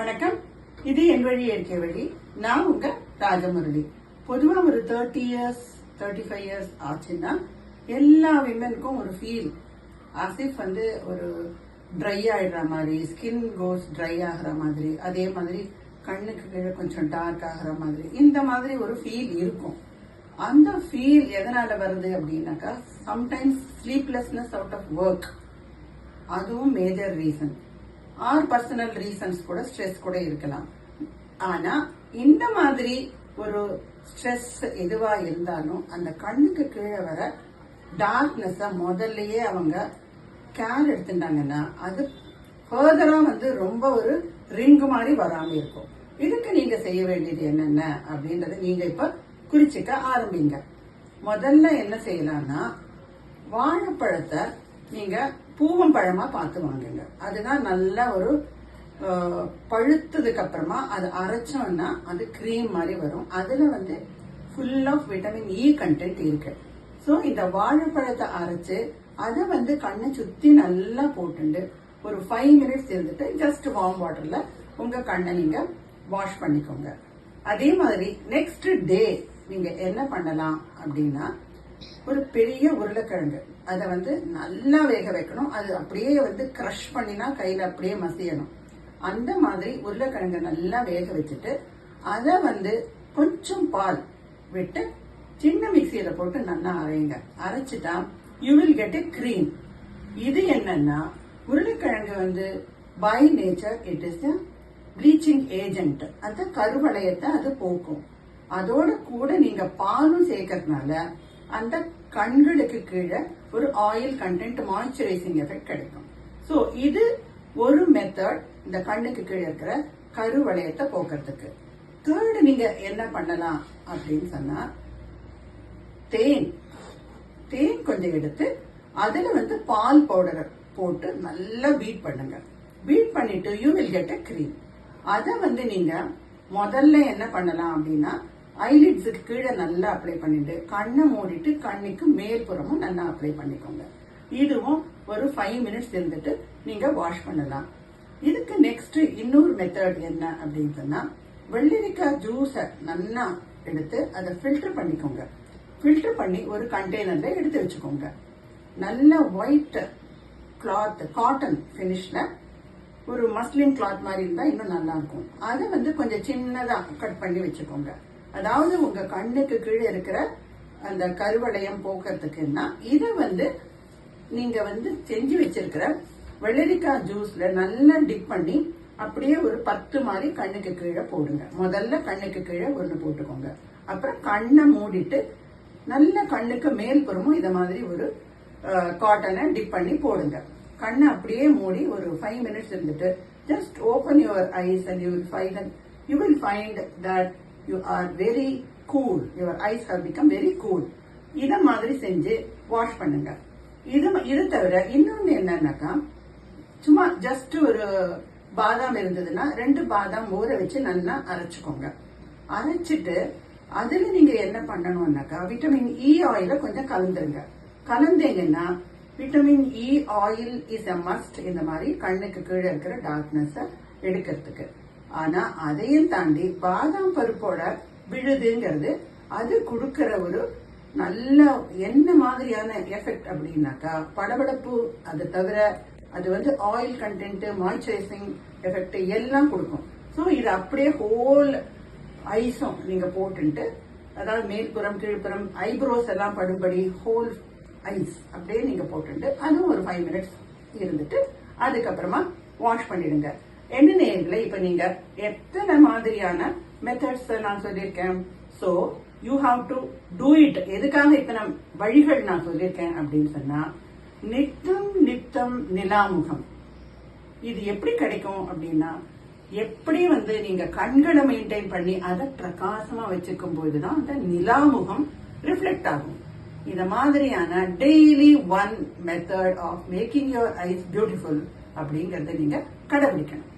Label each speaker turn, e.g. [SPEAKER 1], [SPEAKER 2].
[SPEAKER 1] வணக்கம். இது என் வழி இயற்கை வழி. நான் உங்க ராஜமுரளி. பொதுவா ஒரு thirty years thirty five years ஆச்சுன்னா எல்லா விமனுக்கும் ஒரு ஃபீல் ஆசிஃப் வந்து ஒரு ட்ரை ஆயிடுற மாதிரி ஸ்கின் கோஸ் ட்ரை ஆகிற மாதிரி அதே மாதிரி கண்ணுக்கு கீழே கொஞ்சம் டார்க் ஆகிற மாதிரி இந்த மாதிரி ஒரு ஃபீல் இருக்கும். அந்த ஃபீல் எதனால வருது அப்படின்னாக்கா sometimes sleeplessness out of work அதுவும் major reason or personal reasons கூட ஸ்ட்ரெஸ் கூட இருக்கலாம். ஆனா இந்த மாதிரி ஒரு ஸ்ட்ரெஸ் எதுவா இருந்தாலும் அந்த கண்ணுக்கு கீழே வர டார்க்னஸ முதல்லயே அவங்க கேர் எடுத்துட்டாங்கன்னா அது ஃபர்தரா வந்து ரொம்ப ஒரு ரிங்கு மாதிரி வராம இருக்கும். இதுக்கு நீங்க செய்ய வேண்டியது என்னென்ன அப்படின்றத நீங்க இப்ப குறிச்சிக்க ஆரம்பிங்க. முதல்ல என்ன செய்யலாம்னா வாழைப்பழத்தை நீங்க பூவம்பழமா பார்த்து வாங்குங்க அதுதான் நல்ல ஒரு பழுத்ததுக்கு அப்புறமா அது அரைச்சோம்னா அது கிரீம் மாதிரி வரும். அதில் வந்து full of vitamin E content இருக்கு. ஸோ இந்த வாழைப்பழத்தை அரைச்சு அதை வந்து கண்ணை சுற்றி நல்லா போட்டுண்டு ஒரு ஃபைவ் மினிட்ஸ் இருந்துட்டு ஜஸ்ட் வார்ம் வாட்டரில் உங்கள் கண்ணை நீங்கள் வாஷ் பண்ணிக்கோங்க. அதே மாதிரி நெக்ஸ்ட் டே நீங்கள் என்ன பண்ணலாம் அப்படின்னா ஒரு பெரிய உருளைக்கிழங்கு. அதை வந்து நல்லா வேக வைக்கணும். அது அப்படியே வந்து க்ரஷ் பண்ணினா கையில் அப்படியே மசியணும். அந்த மாதிரி உருளைக்கிழங்கை நல்லா வேக வச்சுட்டு அதை வந்து கொஞ்சம் பால் விட்டு சின்ன மிக்சியில் போட்டு நல்லா அரைங்க. அரைச்சிட்டா you will get a cream இது என்னன்னா உருளைக்கிழங்கு வந்து by nature it is bleaching agent அந்த கருவளையத்தை அது போக்கும். அதோட கூட நீங்க பாலும் சேர்க்கறதுனால அந்த கண்களுக்கு கீழே ஒரு ஆயில் கண்டென்ட் மாய்ஸ்சரைசிங் எஃபெக்ட் கிடைக்கும். ஸோ இது ஒரு மெத்தட் இந்த கண்ணுக்கு கீழே இருக்கிற கருவளையத்தை போக்குறதுக்கு. தேர்டு நீங்க என்ன பண்ணலாம் அப்படின்னு சொன்னா தேன். தேன் கொஞ்சம் எடுத்து அதுல வந்து பால் பவுடரை போட்டு நல்லா பீட் பண்ணுங்க. பீட் பண்ணிட்டு you will get a cream அதை வந்து நீங்க முதல்ல என்ன பண்ணலாம் அப்படின்னா ஐலிட்ஸுக்கு கீழே நல்லா அப்ளை பண்ணிட்டு கண்ணை மூடிட்டு கண்ணுக்கு மேல்புறமும் நல்லா அப்ளை பண்ணிக்கோங்க. இதுவும் ஒரு ஃபைவ் மினிட்ஸ் இருந்துட்டு நீங்க வாஷ் பண்ணலாம். இதுக்கு நெக்ஸ்ட் இன்னொரு மெத்தட் என்ன அப்படின்னு சொன்னா வெள்ளரிக்காய் ஜூஸை நல்லா எடுத்து அதை ஃபில்டர் பண்ணிக்கோங்க. ஃபில்டர் பண்ணி ஒரு கண்டெய்னர்ல எடுத்து வச்சுக்கோங்க. நல்ல ஒயிட் கிளாத் காட்டன் ஃபினிஷ்ல ஒரு மஸ்லின் கிளாத் மாதிரி இருந்தா இன்னும் நல்லா இருக்கும். அதை வந்து கொஞ்சம் சின்னதா கட் பண்ணி வச்சுக்கோங்க. அதாவது உங்க கண்ணுக்கு கீழே இருக்கிற அந்த கருவளையம் போக்குறதுக்குன்னா இதை வந்து நீங்க வந்து செஞ்சு வச்சிருக்கிற வெள்ளரிக்காய் ஜூஸ்ல நல்லா டிப் பண்ணி அப்படியே ஒரு பத்து மாதிரி கண்ணுக்கு கீழே போடுங்க. முதல்ல கண்ணுக்கு கீழே ஒன்று போட்டுக்கோங்க. அப்புறம் கண்ணை மூடிட்டு நல்ல கண்ணுக்கு மேல் புறமும் இதை மாதிரி ஒரு காட்டனை டிப் பண்ணி போடுங்க. கண்ணை அப்படியே மூடி ஒரு ஃபைவ் மினிட்ஸ் இருந்துட்டு just open your eyes and you will find you will find that you are very cool your eyes have become very cool இதை மாதிரி செஞ்சு வாஷ் பண்ணுங்க. இது இது தவிர இன்னொன்று என்னன்னாக்கா சும்மா ஜஸ்ட் ஒரு பாதாம் இருந்ததுன்னா ரெண்டு பாதாம் ஊற வச்சு நல்லா அரைச்சிக்கோங்க. அரைச்சிட்டு அதில் நீங்கள் என்ன பண்ணணும்னாக்கா விட்டமின் இ ஆயில கொஞ்சம் கலந்துருங்க. கலந்தீங்கன்னா vitamin E oil is a must இந்த மாதிரி கண்ணுக்கு கீழே இருக்கிற டார்க்னஸை எடுக்கிறதுக்கு. ஆனா அதையும் தாண்டி பாதாம் பருப்போட விழுதுங்கிறது அது கொடுக்கிற ஒரு நல்ல என்ன மாதிரியான எஃபெக்ட் அப்படின்னாக்கா படபடப்பு அது தவிர அது வந்து ஆயில் கண்டென்ட் மாய்ச்சரைசிங் எஃபெக்ட் எல்லாம் கொடுக்கும். ஸோ இது அப்படியே ஹோல் ஐஸும் நீங்க போட்டுட்டு அதாவது மேல்புறம் கீழ்ப்புறம் ஐப்ரோஸ் எல்லாம் படும்படி ஹோல் ஐஸ் அப்படியே நீங்க போட்டுட்டு அதுவும் ஒரு ஃபைவ் மினிட்ஸ் இருந்துட்டு அதுக்கப்புறமா வாஷ் பண்ணிடுங்க. என்ன நேர்களை இப்ப நீங்க எத்தனை மாதிரியான மெத்தட்ஸ் நான் சொல்லியிருக்கேன்? So you have to do it எதுக்காக இத்தனை வழிகள் நான் சொல்லியிருக்கேன் அப்படின்னு சொன்னா நித்தம் நித்தம் நிலாமுகம். இது எப்படி கிடைக்கும் அப்படின்னா எப்படி வந்து நீங்க கண்களை மெயின்டைன் பண்ணி அதை பிரகாசமா வச்சுக்கும் போதுதான் அந்த நிலாமுகம் ரிஃப்ளெக்ட் ஆகும். இந்த மாதிரியான daily one method of making your eyes beautiful அப்படிங்கறத நீங்க கடைபிடிக்கணும்.